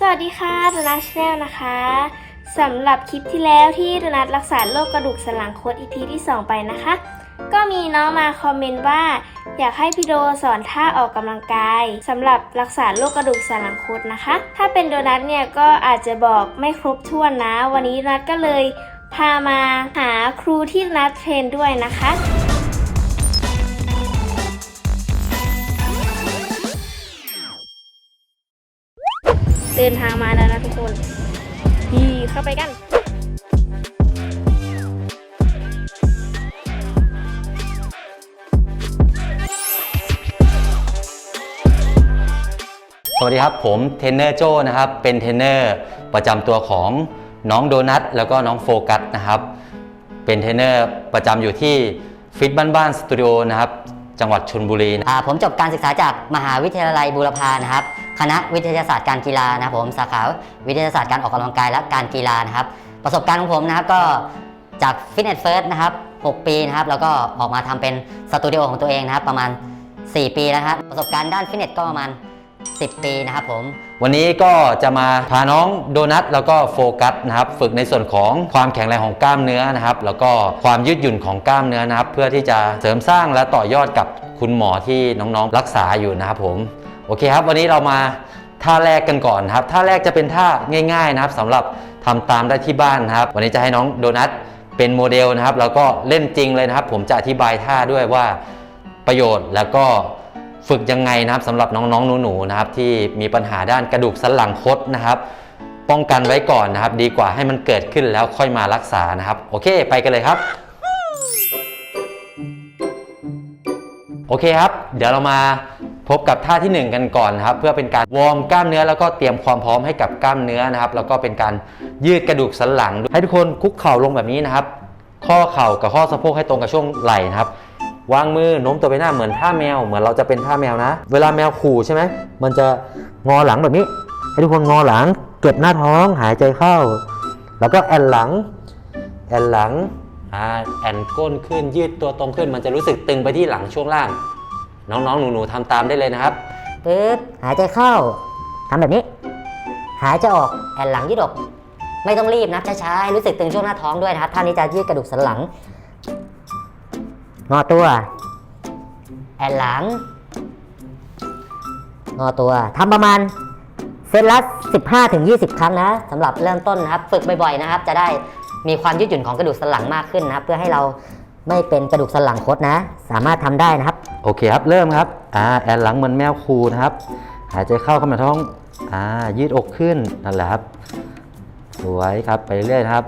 สวัสดีค่ะโดนัทชาแนลนะคะสำหรับคลิปที่แล้วที่โดนัทรักษาโรคกระดูกสันหลังโคดอีพีที่ 2 ไปนะคะ ก็มีน้องมาคอมเมนต์ว่า อยากให้พี่โดสอนท่าออกกำลังกายสำหรับรักษาโรคกระดูกสันหลังโคดนะคะ ถ้าเป็นโดนัทเนี่ยก็อาจจะบอกไม่ครบถ้วนนะ วันนี้นัทก็เลยพามาหาครูที่นัทเทรนด้วยนะคะ เดินทางมาแล้วนะทุกคนนี่เข้าไปกันสวัสดีครับ ผมเทรนเนอร์โจนะครับ เป็นเทรนเนอร์ประจำตัวของน้องโดนัทแล้วก็น้องโฟกัสนะครับ เป็นเทรนเนอร์ประจำอยู่ที่ฟิตบ้านบ้านสตูดิโอนะครับ จังหวัดชลบุรีนะอ่าผมจบการศึกษาจากมหาวิทยาลัยบูรพานะครับ คณะวิทยาศาสตร์การกีฬานะครับผมสาขาวิทยาศาสตร์การออกกำลังกายและการกีฬานะครับ ประสบการณ์ของผมนะครับก็จากฟิตเนสเฟิร์สนะครับ 6 ปีนะครับแล้วก็ออกมาทำเป็นสตูดิโอของตัวเองนะครับ ประมาณ 4 ปีแล้วครับประสบการณ์ด้านฟิตเนสก็ประมาณ 10 ปีนะครับผม วันนี้ก็จะมาพาน้องโดนัทแล้วก็โฟกัสนะครับ ฝึกในส่วนของความแข็งแรงของกล้ามเนื้อนะครับ แล้วก็ความยืดหยุ่นของกล้ามเนื้อนะครับ เพื่อที่จะเสริมสร้างและต่อยอดกับคุณหมอที่น้องๆรักษาอยู่นะครับผม โอเคครับ วันนี้เรามาท่าแรกกันก่อนครับ ท่าแรกจะเป็นท่าง่ายๆนะครับสำหรับทำตามได้ที่บ้านนะครับ วันนี้จะให้น้องโดนัทเป็นโมเดลนะครับ แล้วก็เล่นจริงเลยนะครับ ผมจะอธิบายท่าด้วยว่าประโยชน์แล้วก็ฝึกยังไงนะครับสำหรับน้องๆหนูๆนะครับ ที่มีปัญหาด้านกระดูกสันหลังคดนะครับ ป้องกันไว้ก่อนนะครับ ดีกว่าให้มันเกิดขึ้นแล้วค่อยมารักษานะครับ โอเคไปกันเลยครับโอเคครับ เดี๋ยวเรามา พบกับท่าที่ 1 กันก่อนนะครับเพื่อเป็นการวอร์มกล้ามเนื้อแล้วก็เตรียมความพร้อมให้กับกล้ามเนื้อนะครับ แล้วก็เป็นการยืดกระดูกสันหลัง ให้ทุกคนคุกเข่าลงแบบนี้นะครับ ข้อเข่ากับข้อสะโพกให้ตรงกับช่วงไหล่นะครับวางมือโน้มตัวไปหน้าเหมือนท่าแมว เหมือนเราจะเป็นท่าแมวนะ เวลาแมวขู่ใช่ไหมมันจะงอหลังแบบนี้ ให้ทุกคนงอหลัง เก็บหน้าท้องหายใจเข้า แล้วก็แอนหลัง แอนหลังอแอนก้นขึ้นยืดตัวตรงขึ้น มันจะรู้สึกตึงไปที่หลังช่วงล่าง น้องๆ หนูๆทำตามได้เลยนะครับ ปึ๊บหายใจเข้าทำแบบนี้ หายใจออกแอนหลังยืดอก ไม่ต้องรีบนะช้าๆให้รู้สึกตึงช่วงหน้าท้องด้วยนะครับท่านี้จะยืดกระดูกสันหลังงอตัว แอนหลังงอตัวทำประมาณเซตละ15ถึง20 ครั้งนะสำหรับเริ่มต้นนะครับ ฝึกบ่อยๆนะครับ จะได้มีความยืดหยุ่นของกระดูกสันหลังมากขึ้นนะครับ เพื่อให้เราไม่เป็นกระดูกสันหลังคดนะ สามารถทำได้นะครับ โอเคครับ เริ่มครับอ่าแอนหลังเหมือนแมวคูนะครับ หายใจเข้าเข้ามาท้องอ่ายืดอกขึ้นนั่นแหละครับ สวยครับไปเรื่อยครับ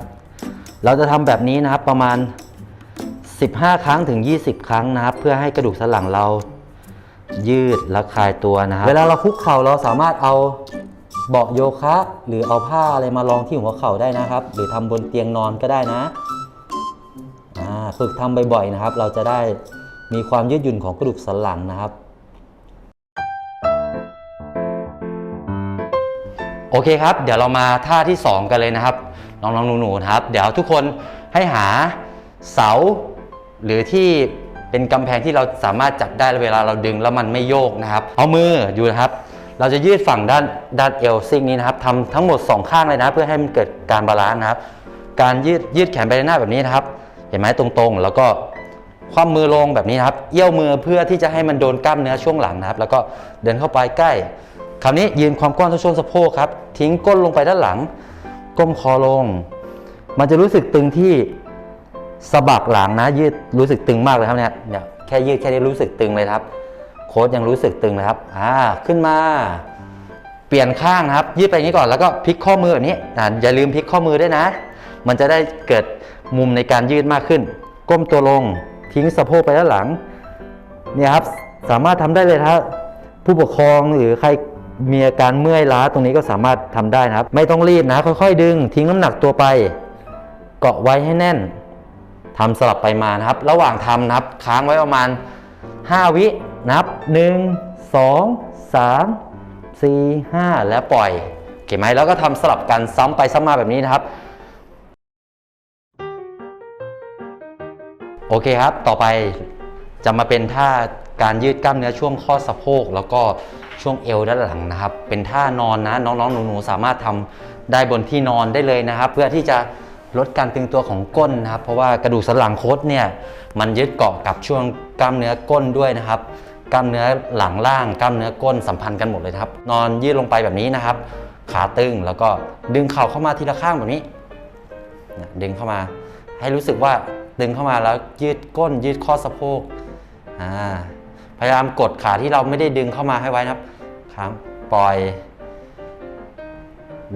เราจะทำแบบนี้นะครับประมาณ 15 ครั้งถึง 20 ครั้งนะครับ เพื่อให้กระดูกสันหลังเรายืดและคลายตัวนะครับ เวลาเราคุกเข่าเราสามารถเอาเบาะโยคะ หรือเอาผ้าอะไรมารองที่หัวเข่าได้นะครับ หรือทำบนเตียงนอนก็ได้นะอ่าฝึกทำบ่อยๆนะครับ เราจะได้ มีความยืดหยุ่นของกระดูกสันหลังนะครับ โอเคครับ เดี๋ยวเรามาท่าที่ 2 กันเลยนะครับน้องๆหนูๆนะครับ เดี๋ยวทุกคนให้หาเสา หรือที่เป็นกำแพงที่เราสามารถจับได้เวลาเราดึงแล้วมันไม่โยกนะครับ เอามืออยู่นะครับ เราจะยืดฝั่งด้านด้านเอวซิกนี้นะครับทำทั้งหมด 2 ข้างเลยนะ เพื่อให้มันเกิดการบาลานซ์นะครับ การยืดยืดแขนไปด้านหน้าแบบนี้นะครับ เห็นไหมตรงๆ แล้วก็ คว่ำมือลงแบบนี้นครับ เอี้ยวมือเพื่อที่จะให้มันโดนกล้ามเนื้อช่วงหลังนะครับ แล้วก็เดินเข้าไปใกล้ คราวนี้ยืนความกว้างเท่าช่วงสะโพกครับ ทิ้งก้นลงไปด้านหลัง ก้มคอลง มันจะรู้สึกตึงที่สะบักหลังนะ ยืดรู้สึกตึงมากเลยครับเนี่ยเนี่ยแค่ยืดแค่นี้รู้สึกตึงเลยครับ โค้ชยังรู้สึกตึงเลยครับ อ่า ขึ้นมา เปลี่ยนข้างนะครับ ยืดไปอย่างนี้ก่อน แล้วก็พลิกข้อมือแบบนี้อ่าอย่าลืมพลิกข้อมือด้วยนะ มันจะได้เกิดมุมในการยืดมากขึ้น ก้มตัวลง ทิ้งสะโพกไปด้านหลังเนี่ยครับสามารถทำได้เลยครับผู้ปกครองหรือใครมีอาการเมื่อยล้าตรงนี้ก็สามารถทำได้นะครับ ไม่ต้องรีบนะค่อยๆ ดึง ทิ้งน้ำหนักตัวไป เกาะไว้ให้แน่นทำสลับไปมานะครับ ระหว่างทำนะครับ ค้างไว้ประมาณ 5 วินับ 1 2 3 4 5 แล้วปล่อยโอเคไหมแล้วก็ทำสลับกันซ้ำไปซ้ำมาแบบนี้นะครับ โอเคครับ ต่อไปจะมาเป็นท่าการยืดกล้ามเนื้อช่วงข้อสะโพก แล้วก็ช่วงเอวด้านหลังนะครับ เป็นท่านอนนะน้องๆหนูๆสามารถทำได้บนที่นอนได้เลยนะครับ เพื่อที่จะลดการตึงตัวของก้นนะครับ เพราะว่ากระดูกสันหลังคดเนี่ยมันยึดเกาะกับช่วงกล้ามเนื้อก้นด้วยนะครับ กล้ามเนื้อหลังล่างกล้ามเนื้อก้นสัมพันธ์กันหมดเลยครับ นอนยืดลงไปแบบนี้นะครับ ขาตึงแล้วก็ดึงเข่าเข้ามาทีละข้างแบบนี้ดึงเข้ามาให้รู้สึกว่า ดึงเข้ามาแล้วยืดก้นยืดข้อสะโพกอ่าพยายามกดขาที่เราไม่ได้ดึงเข้ามาให้ไว้นะครับค้างปล่อย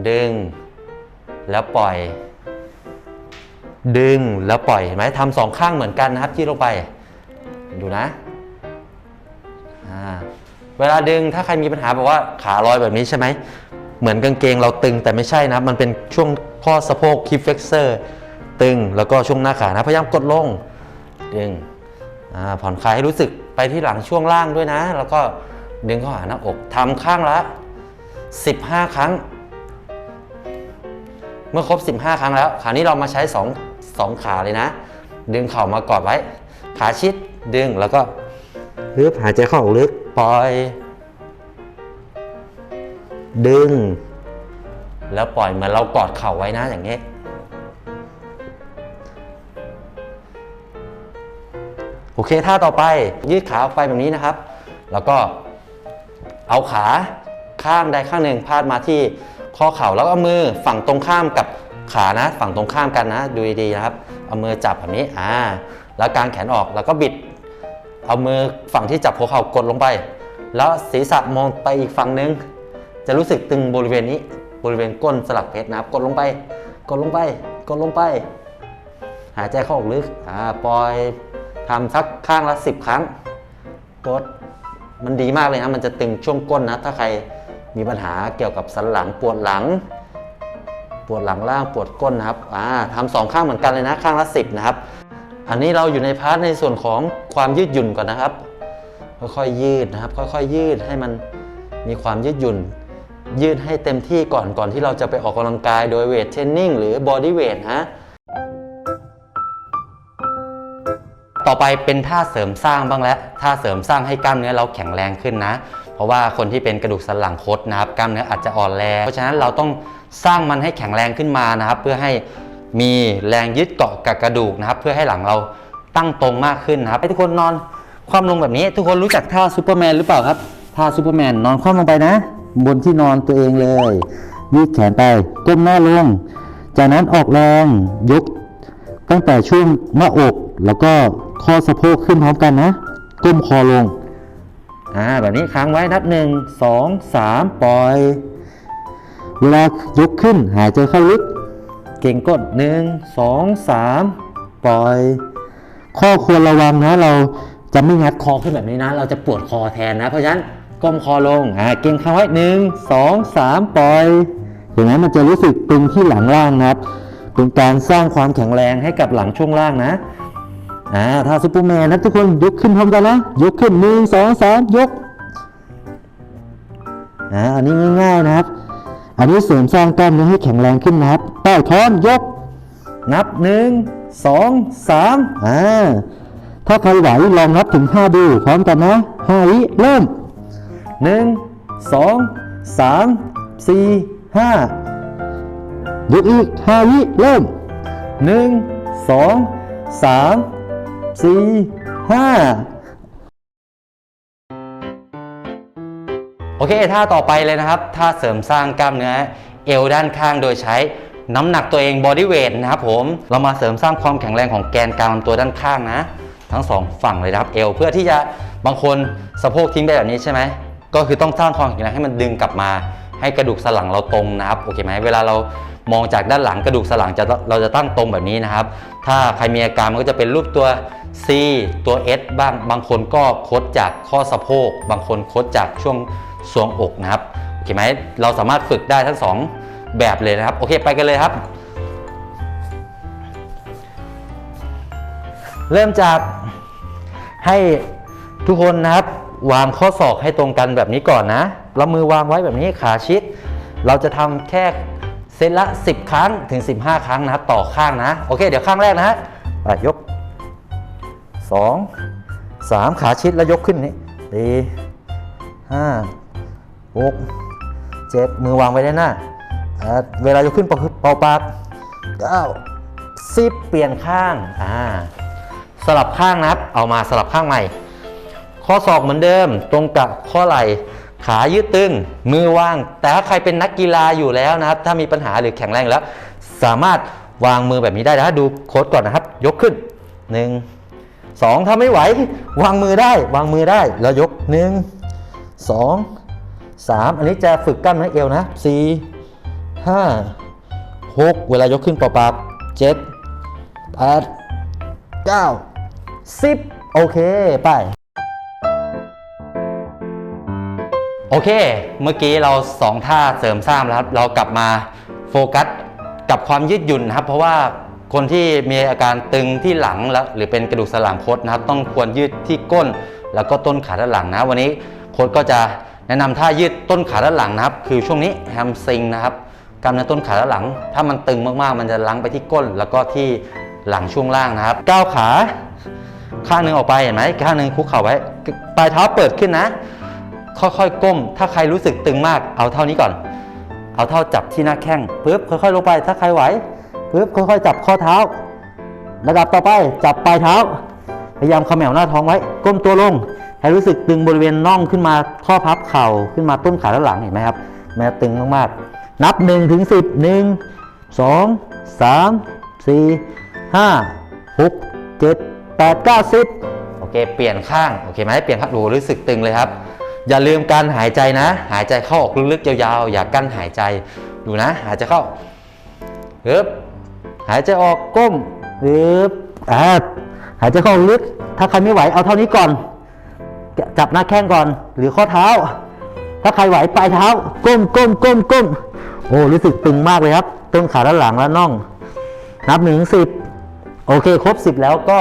ดึง แล้วปล่อย ดึงแล้วปล่อยเห็นไหมทำสองข้างเหมือนกันนะครับยืดลงไป ดูนะเวลาดึงถ้าใครมีปัญหาบอกว่าขาลอยแบบนี้ใช่ไหมเหมือนกางเกงเราตึงแต่ไม่ใช่นะมันเป็นช่วงข้อสะโพกคิปเฟกเซอร์ ตึง แล้วก็ช่วงหน้าขานะ พยายามกดลงดึงผ่อนคลายให้รู้สึกไปที่หลังช่วงล่างด้วยนะ แล้วก็ดึงเข้าหาหน้าอกทำข้างละ 15 ครั้ง เมื่อครบ 15 ครั้งแล้วคราวนี้เรามาใช้2 2ขาเลยนะ ดึงเข่ามากอดไว้ ขาชิดดึงแล้วก็ลึกหายใจเข้าออกลึกปล่อย ดึง แล้วปล่อยเหมือนเรากอดเข่าไว้นะอย่างนี้ เคท่าต่อไปยืดขาออกไปแบบนี้นะครับ แล้วก็เอาขาข้างใดข้างหนึ่งพาดมาที่ข้อเข่าแล้วเอามือฝั่งตรงข้ามกับขานะ ฝั่งตรงข้ามกันนะ ดูดีๆนะครับ เอามือจับแบบนี้อ่าแล้วกางแขนออกแล้วก็บิด เอามือฝั่งที่จับหัวเข่ากดลงไป แล้วศีรษะมองไปอีกฝั่งนึง จะรู้สึกตึงบริเวณนี้บริเวณก้นสลักเพชรนะครับ กดลงไป กดลงไป กดลงไป หายใจเข้าออกลึกอ่าปล่อย ทำสักข้างละ 10 ครั้งกดมันดีมากเลยนะมันจะตึงช่วงก้นนะ ถ้าใครมีปัญหาเกี่ยวกับสันหลังปวดหลัง ปวดหลังล่างปวดก้นนะครับอ่าทำสองข้างเหมือนกันเลยนะข้างละ 10 นะครับ อันนี้เราอยู่ในพาร์ทในส่วนของความยืดหยุ่นก่อนนะครับ ค่อยๆยืดนะครับ ค่อยๆยืดให้มันมีความยืดหยุ่น ยืดให้เต็มที่ก่อนก่อนที่เราจะไปออกกำลังกายโดยเวทเทรนนิ่งหรือบอดี้เวทฮะ ต่อไปเป็นท่าเสริมสร้างบ้างแล้วท่าเสริมสร้างให้กล้ามเนื้อเราแข็งแรงขึ้นนะ เพราะว่าคนที่เป็นกระดูกสันหลังคดนะครับกล้ามเนื้ออาจจะอ่อนแรงเพราะฉะนั้นเราต้องสร้างมันให้แข็งแรงขึ้นมานะครับ เพื่อให้มีแรงยึดเกาะกับกระดูกนะครับ เพื่อให้หลังเราตั้งตรงมากขึ้นนะครับให้ทุกคนนอนคว่ำลงแบบนี้ ทุกคนรู้จักท่าซูเปอร์แมนหรือเปล่าครับท่าซูเปอร์แมนนอนคว่ำลงไปนะ บนที่นอนตัวเองเลยยืดแขนไปก้มหน้าลง จากนั้นออกแรงยกตั้งแต่ช่วงหน้าอก แล้วก็ข้อสะโพกขึ้นพร้อมกันนะ ก้มคอลง อ่า แบบนี้ค้างไว้นับหนึ่งสองสามปล่อย เวลายกขึ้นหายใจเข้าลึก เก่งก้นหนึ่งสองสามปล่อย ข้อควรระวังนะ เราจะไม่งัดคอขึ้นแบบนี้นะ เราจะปวดคอแทนนะ เพราะฉะนั้นก้มคอลง อ่า เก่งค้างไว้หนึ่งสองสามปล่อย อย่างนั้นมันจะรู้สึกตึงที่หลังล่างนะครับ เป็นการสร้างความแข็งแรงให้กับหลังช่วงล่างนะ อ่าถ้าซูเปอร์แมนนะทุกคนยกขึ้นพร้อมกันนะยกขึ้นหนึ่งสองสามยกอ่าอันนี้ง่ายๆนะครับ อันนี้เสริมสร้างกล้ามเนื้อให้แข็งแรงขึ้นนะครับใต้ท้อนยก นับหนึ่งสองสามอ่าถ้าใครไหวลองนับถึงห้าดูพร้อมกันนะห้าวิเริ่มหนึ่งสองสามสี่ห้ายกอีกห้าวิเริ่มหนึ่งสองสาม สี่ห้าโอเคท่าต่อไปเลยนะครับท่าเสริมสร้างกล้ามเนื้อเอวด้านข้างโดยใช้น้ำหนักตัวเองบอดี้เวทนะครับผมเรามาเสริมสร้างความแข็งแรงของแกนกลางลำตัวด้านข้างนะ ทั้งสองฝั่งเลยนะครับเอวเพื่อที่จะบางคนสะโพกทิ้งไปแบบนี้ใช่ไหมก็คือต้องสร้างความแข็งแรงให้มันดึงกลับมา ให้กระดูกสันหลังเราตรงนะครับโอเคไหมเวลาเรา มองจากด้านหลังกระดูกสันหลังจะเราจะตั้งตรงแบบนี้นะครับ ถ้าใครมีอาการมันก็จะเป็นรูปตัว C ตัว S บ้างบางคนก็คดจากข้อสะโพก บางคนคดจากช่วงทรวงอกนะครับโอเคไหมเราสามารถฝึกได้ทั้งสองแบบเลยนะครับ โอเคไปกันเลยครับ เริ่มจากให้ทุกคนนะครับ วางข้อศอกให้ตรงกันแบบนี้ก่อนนะเรามือวางไว้แบบนี้ขาชิด เราจะทำแค่ ซตละ 10 ครั้งถึง 15 ครั้งนะครับต่อข้างนะ โอเค เดี๋ยวข้างแรกนะฮะอะยก 2 3 ขาชิดแล้วยกขึ้นนี่สี่ห้าหกเจ็ดมือวางไว้ด้านหน้า เวลายกขึ้นเป่าเป่าปากเก้าสิบเปลี่ยนข้างอ่าสลับข้างนะครับ เอามาสลับข้างใหม่ ข้อศอกเหมือนเดิม ตรงกับข้อไหล่ ขายืดตึง มือว่าง แต่ถ้าใครเป็นนักกีฬาอยู่แล้วนะครับ ถ้ามีปัญหาหรือแข็งแรงแล้ว สามารถวางมือแบบนี้ได้นะดูโค้ดก่อนนะครับ ยกขึ้น 1 2ถ้าไม่ไหว วางมือได้ วางมือได้ แล้วยก 1 2 3 อันนี้จะฝึกกล้ามเนื้อเอวนะ4 5 6 เวลายกขึ้นเปล่าปาก7 8 9 10 โอเค ไป โอเค เมื่อกี้เราสองท่าเสริมสร้างแล้วครับ เรากลับมาโฟกัสกับความยืดหยุ่นนะครับ เพราะว่าคนที่มีอาการตึงที่หลังแล้วหรือเป็นกระดูกสันหลังคดนะครับ ต้องควรยืดที่ก้น แล้วก็ต้นขาด้านหลังนะ วันนี้โค้ชก็จะแนะนำท่ายืดต้นขาด้านหลังนะครับ คือช่วงนี้แฮมซิงนะครับกล้ามเนื้อต้นขาด้านหลัง ถ้ามันตึงมากๆ มันจะลังไปที่ก้น แล้วก็ที่หลังช่วงล่างนะครับก้าวขา ข้างหนึ่งออกไปเห็นไหมข้างหนึ่งคุกเข่าไว้ปลายเท้าเปิดขึ้นนะ ค่อยๆก้ม ถ้าใครรู้สึกตึงมากเอาเท่านี้ก่อน เอาเท่าจับที่หน้าแข้งปึ๊บค่อยๆลงไป ถ้าใครไหวปึ๊บค่อยๆ จับข้อเท้า ระดับต่อไปจับปลายเท้า พยายามเขมวหน้าท้องไว้ ก้มตัวลงให้รู้สึกตึงบริเวณน่องขึ้นมาข้อพับเข่าขึ้นมาต้นขาด้านหลังเห็นไหมครับแม้ตึงมากๆ นับ1ถึง10 1 2 3 4 5 6 7 8 9 10โอเค เปลี่ยนข้าง โอเคไหมเปลี่ยนข้างดูรู้สึกตึงเลยครับ อย่าลืมการหายใจนะ หายใจเข้าออกลึกๆยาวๆ อย่ากั้นหายใจดูนะ หายใจเข้าฮึบหายใจออกก้มฮึบอ่าหายใจเข้าลึก ถ้าใครไม่ไหวเอาเท่านี้ก่อน จับหน้าแข้งก่อน หรือข้อเท้า ถ้าใครไหวปลายเท้า ก้มก้มก้มก้มโอ้รู้สึกตึงมากเลยครับ ต้นขาด้านหลังและน่อง นับหนึ่งถึงสิบโอเค ครบสิบแล้วก็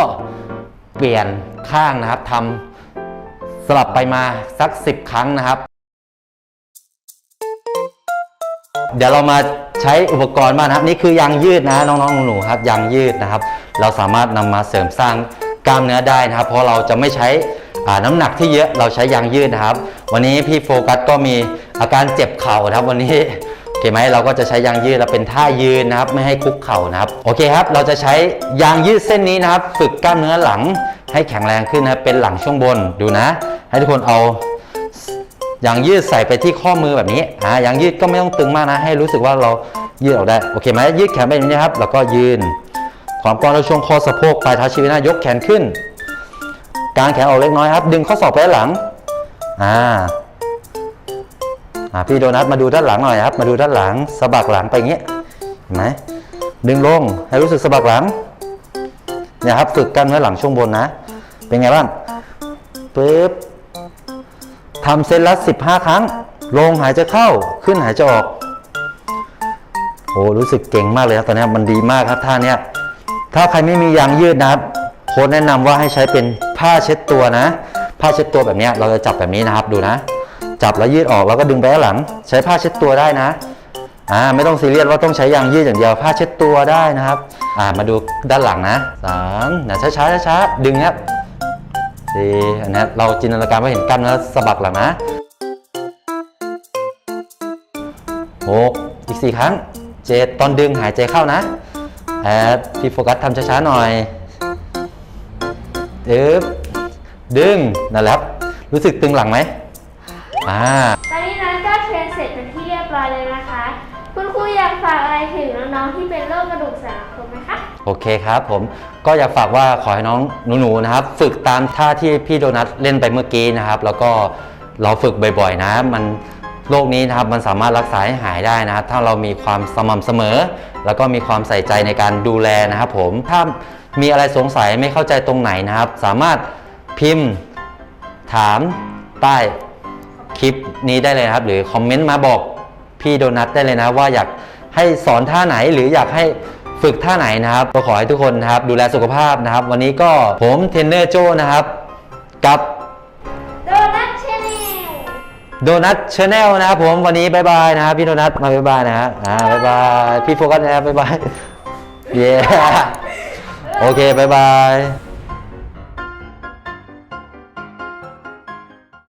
เปลี่ยนข้างนะครับทำ สลับไปมาสักสิบครั้งนะครับ เดี๋ยวเรามาใช้อุปกรณ์บ้างนะครับ นี่คือยางยืดนะน้องๆหนูๆครับยางยืดนะครับ เราสามารถนำมาเสริมสร้างกล้ามเนื้อได้นะครับ เพราะเราจะไม่ใช้น้ำหนักที่เยอะเราใช้ยางยืดนะครับ วันนี้พี่โฟกัสก็มีอาการเจ็บเข่านะครับ วันนี้โอเคไหมเราก็จะใช้ยางยืดเราเป็นท่ายืนนะครับ ไม่ให้คุกเข่านะครับโอเคครับ เราจะใช้ยางยืดเส้นนี้นะครับ ฝึกกล้ามเนื้อหลัง ให้แข็งแรงขึ้นนะเป็นหลังช่วงบนดูนะ ให้ทุกคนเอายางยืดใส่ไปที่ข้อมือแบบนี้อ่ายางยืดก็ไม่ต้องตึงมากนะ ให้รู้สึกว่าเรายืดออกได้โอเคไหมยืดแขนไปอย่างนี้ครับ แล้วก็ยืนความกว้างเราช่วงคอสะโพกปลายเท้าชี้ไปหน้ายกแขนขึ้นกางแขนออกเล็กน้อยครับ ดึงข้อศอกไปหลังอ่าอ่าพี่โดนัทมาดูด้านหลังหน่อยครับ มาดูด้านหลังสะบักหลังไปอย่างนี้เห็นไหมดึงลงให้รู้สึกสะบักหลัง เนี่ยครับฝึกกล้ามเนื้อหลังช่วงบนนะ เป็นไงบ้างปึ๊บทำเซตละ15 ครั้ง ลงหายใจเข้าขึ้นหายใจออกโอ้รู้สึกเก่งมากเลยครับตอนนี้มันดีมากครับท่าเนี้ยถ้าใครไม่มียางยืดนะครับโค้ชแนะนำว่าให้ใช้เป็นผ้าเช็ดตัวนะ ผ้าเช็ดตัวแบบเนี้ยเราจะจับแบบนี้นะครับดูนะ จับแล้วยืดออกแล้วก็ดึงไปข้างหลัง ใช้ผ้าเช็ดตัวได้นะ อ่าไม่ต้องซีเรียสว่าต้องใช้ยางยืดอย่างเดียวผ้าเช็ดตัวได้นะครับอ่ามาดูด้านหลังนะสามนะช้าช้าช้าดึงครับดีอันนี้เราจินตนาการว่าเห็นกล้ามเนื้อสะบักหลังนะหกอีกสี่ครั้งเจ็ดตอนดึงหายใจเข้านะแอดพี่โฟกัสทำช้าๆหน่อยดึบดึงนั่นแหละครับ รู้สึกตึงหลังไหมอ่าตอนนี้นั้นก็เทรนเสร็จเป็นที่เรียบร้อยเลยนะคะ คุณครูอยากฝากอะไรถึงน้องๆที่เป็นโรคกระดูกสันหลังคดไหมคะ โอเคครับผมก็อยากฝากว่าขอให้น้องหนูๆนะครับ ฝึกตามท่าที่พี่โดนัทเล่นไปเมื่อกี้นะครับ แล้วก็เราฝึกบ่อยๆนะ มันโรคนี้นะครับมันสามารถรักษาให้หายได้นะครับ ถ้าเรามีความสม่ำเสมอ แล้วก็มีความใส่ใจในการดูแลนะครับ ผมถ้ามีอะไรสงสัยไม่เข้าใจตรงไหนนะครับ สามารถพิมพ์ถามใต้คลิปนี้ได้เลยนะครับ หรือคอมเมนต์มาบอก พี่โดนัทได้เลยนะว่าอยากให้สอนท่าไหนหรืออยากให้ฝึกท่าไหนนะครับก็ขอให้ทุกคนนะครับดูแลสุขภาพนะครับ วันนี้ก็ผมเทรนเนอร์โจนะครับ กับโดนัทชาแนลโดนัทชาแนลนะครับผมวันนี้บายบายนะครับพี่โดนัทมาบายบายนะฮะอ่าบายบายพี่โฟกัสนะครับบายบายเย้โอเคบายบาย